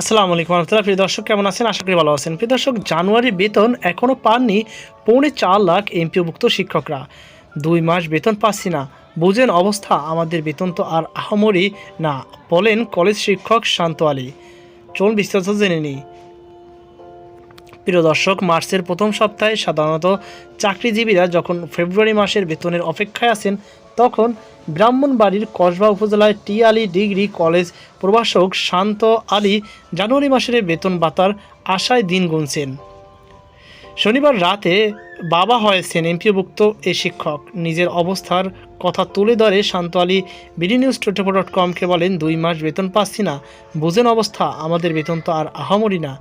আসসালামু আলাইকুম রহমতুল্লাহ। প্রিয় দর্শক, কেমন আছেন? আশা করি ভালো আছেন। প্রিয় দর্শক, জানুয়ারি বেতন এখনও পাননি পৌনে চার লাখ এমপিওভুক্ত শিক্ষকরা। দুই মাস বেতন পাচ্ছি না। বুঝেন অবস্থা, আমাদের বেতন তো আর আহামরি না। বলেন কলেজ শিক্ষক শান্ত আলী। চলুন বিস্তারিত জেনে নিই। প্রিয় দর্শক, মার্চের প্রথম সপ্তাহে সাধারণত চাকরিজীবীরা যখন ফেব্রুয়ারি মাসের বেতনের অপেক্ষায় আছেন, তখন ব্রাহ্মণবাড়ির কসবা উপজেলায় টি আলী ডিগ্রি কলেজ প্রভাষক শান্ত আলী জানুয়ারি মাসের বেতন বাতার আশায় দিন গুনছেন। শনিবার রাতে বাবা হয়েছেন এমপিওভুক্ত এ শিক্ষক। নিজের অবস্থার কথা তুলে ধরে Shanta Ali. BD news twenty dot কমকে বলেন, দুই মাস বেতন পাচ্ছি না। বুঝেন অবস্থা, আমাদের বেতন তো আর আহামরি না।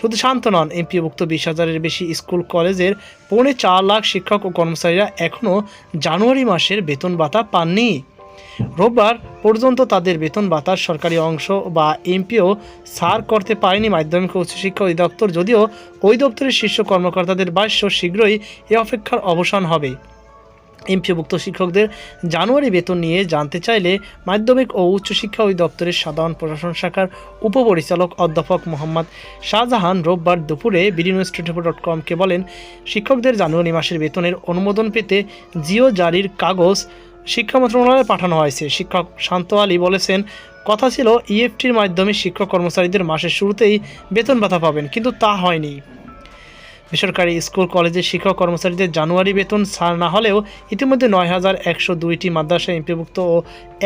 শুধু শান্ত নন এমপিওভুক্ত বিশ হাজারের বেশি স্কুল, কলেজের পৌনে চার লাখ শিক্ষক ও কর্মচারীরা এখনও জানুয়ারি মাসের বেতন ভাতা পাননি। রোববার পর্যন্ত তাদের বেতন ভাতার সরকারি অংশ বা এমপিও সার করতে পারেনি মাধ্যমিক ও উচ্চশিক্ষা অধিদপ্তর, যদিও ওই দপ্তরের শীর্ষ কর্মকর্তাদের ভাষ্য শীঘ্রই এ অপেক্ষার অবসান হবে। এমপিওভুক্ত শিক্ষকদের জানুয়ারি বেতন নিয়ে জানতে চাইলে মাধ্যমিক ও উচ্চশিক্ষা অধিদপ্তরের সাধারণ প্রশাসন শাখার উপপরিচালক অধ্যাপক মোহাম্মদ শাহজাহান রোববার দুপুরে বিডিনিউজ টোয়েন্টি ডট কমকে বলেন, শিক্ষকদের জানুয়ারি মাসের বেতনের অনুমোদন পেতে জিও জারির কাগজ শিক্ষা মন্ত্রণালয়ে পাঠানো হয়েছে। শিক্ষক শান্ত আলী বলেছেন, কথা ছিল ইএফটির মাধ্যমে শিক্ষক কর্মচারীদের মাসের শুরুতেই বেতন ভাতা পাবেন, কিন্তু তা হয়নি। বেসরকারি স্কুল, কলেজের শিক্ষক কর্মচারীদের জানুয়ারি বেতন ছাড় না হলেও ইতিমধ্যে নয় হাজার একশো দুইটি মাদ্রাসা এমপিভুক্ত ও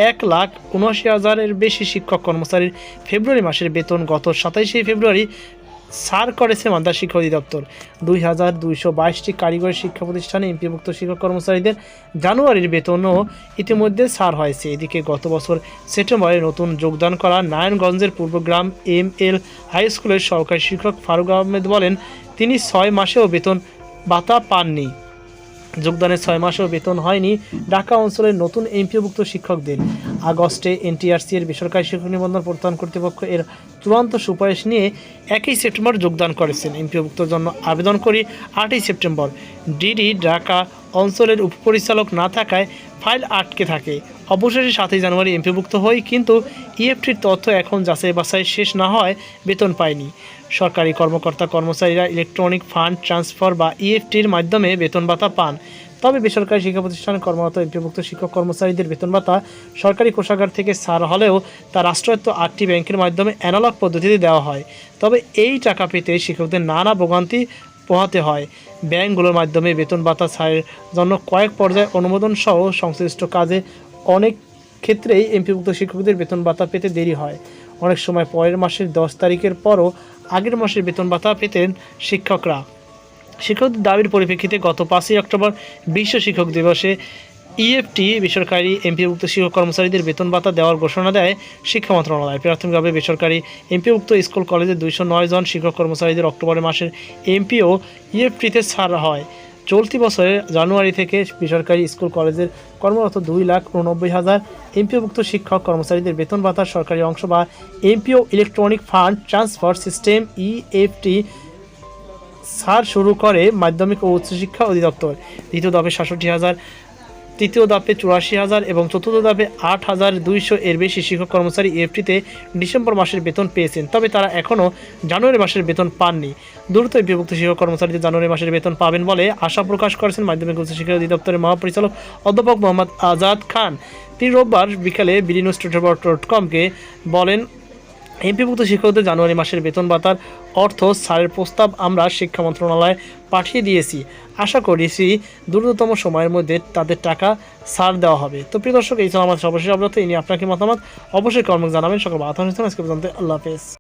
এক লাখ উনআশি হাজারের বেশি শিক্ষক কর্মচারীর ফেব্রুয়ারি মাসের বেতন গত সাতাইশে ফেব্রুয়ারি ছাড় করেছে মাদ্রাস শিক্ষা অধিদপ্তর। দুই হাজার দুইশো বাইশটি কারিগরি শিক্ষা প্রতিষ্ঠানে এমপিভুক্ত শিক্ষক কর্মচারীদের জানুয়ারির বেতনও ইতিমধ্যে সার হয়েছে। এদিকে গত বছর সেপ্টেম্বরে নতুন যোগদান করা নারায়ণগঞ্জের পূর্বগ্রাম এম এল হাই স্কুলের সহকারী শিক্ষক ফারুক আহমেদ বলেন, তিনি ছয় মাসেও বেতন ভাতা পাননি। যোগদানের ছয় মাসেও বেতন হয়নি ঢাকা অঞ্চলের নতুন এমপিওভুক্ত শিক্ষকদের। আগস্টে এনটিআরসি এর বেসরকারি শিক্ষক নিবন্ধন প্রত্যয়ন কর্তৃপক্ষ এর চূড়ান্ত সুপারিশ নিয়ে একই সেপ্টেম্বর যোগদান করেছেন। এমপিওভুক্তর জন্য আবেদন করি আটই সেপ্টেম্বর। ডিডি ঢাকা অঞ্চলের উপপরিচালক না থাকায় ফাইল আটকে থাকে। অবশেষে সাতই জানুয়ারি এমপিভুক্ত হই, কিন্তু ইএফটির তথ্য এখন যাচাই বাছাই শেষ না হয় বেতন পায়নি। সরকারি কর্মকর্তা কর্মচারীরা ইলেকট্রনিক ফান্ড ট্রান্সফার বা ইএফটির মাধ্যমে বেতন ভাতা পান। তবে বেসরকারি শিক্ষা প্রতিষ্ঠানে কর্মরত এমপিভুক্ত শিক্ষক কর্মচারীদের বেতন ভাতা সরকারি কোষাগার থেকে ছাড় হলেও তা রাষ্ট্রায়ত্ত আটটি ব্যাংকের মাধ্যমে অ্যানালগ পদ্ধতিতে দেওয়া হয়। তবে এই টাকা পেতে শিক্ষকদের নানা ভোগান্তি পোহাতে হয়। ব্যাংকগুলোর মাধ্যমে বেতন ভাতা ছাড়ের জন্য কয়েক পর্যায়ে অনুমোদন সহ সংশ্লিষ্ট কাজে অনেক ক্ষেত্রেই এমপিভুক্ত শিক্ষকদের বেতন ভাতা পেতে দেরি হয়। অনেক সময় পরের মাসের দশ তারিখের পরও আগের মাসের বেতন ভাতা পেতেন শিক্ষকরা। শিক্ষকদের দাবির পরিপ্রেক্ষিতে গত পাঁচই অক্টোবর বিশ্ব শিক্ষক দিবসে ইএফটি বেসরকারি এমপিভুক্ত শিক্ষক কর্মচারীদের বেতন ভাতা দেওয়ার ঘোষণা দেয় শিক্ষা মন্ত্রণালয়। প্রাথমিকভাবে বেসরকারি এমপিভুক্ত স্কুল কলেজের দুইশো নয় জন শিক্ষক কর্মচারীদের অক্টোবর মাসের এমপিও ইএফটিতে ছাড় হয়। চলতি বছরের জানুয়ারি থেকে বেসরকারি স্কুল কলেজের কর্মরত দুই লাখ উননব্বই হাজার এমপিওভুক্ত শিক্ষক কর্মচারীদের বেতন ভাতার সরকারি অংশ বা MPO electronic fund transfer system EFT ছাড় শুরু করে মাধ্যমিক ও উচ্চশিক্ষা অধিদপ্তর। দ্বিতীয় ধাপে সাতষট্টি হাজার তৃতীয় ধাপে চুরাশি হাজার এবং চতুর্থ ধাপে আট হাজার দুইশো এর বেশি শিক্ষক কর্মচারী এফটিতে ডিসেম্বর মাসের বেতন পেয়েছেন, তবে তারা এখনও জানুয়ারি মাসের বেতন পাননি। দ্রুত বিভক্ত শিক্ষক কর্মচারীদের জানুয়ারি মাসের বেতন পাবেন বলে আশা প্রকাশ করেছেন মাধ্যমিক উচ্চশিক্ষা অধিদপ্তরের মহাপরিচালক অধ্যাপক মোহাম্মদ আজাদ খান। তিনি রোববার বিকালে বিডি নিউজ ডট কমকে বলেন এমপিভুক্ত শিক্ষকদের জানুয়ারি মাসের বেতন ভাতার অর্থ ছাড়ের প্রস্তাব আমরা শিক্ষা মন্ত্রণালয়ে পাঠিয়ে দিয়েছি। আশা করেছি দ্রুততম সময়ের মধ্যে তাদের টাকা ছাড় দেওয়া হবে। তো প্রিয় দর্শক, এই ছিল আমাদের সর্বশেষ অবরত ইনি আপনাকে মতামত অবশ্যই কর্মক জানাবেন। সকল বাধা আজকে পর্যন্ত আল্লাহ হাফেজ।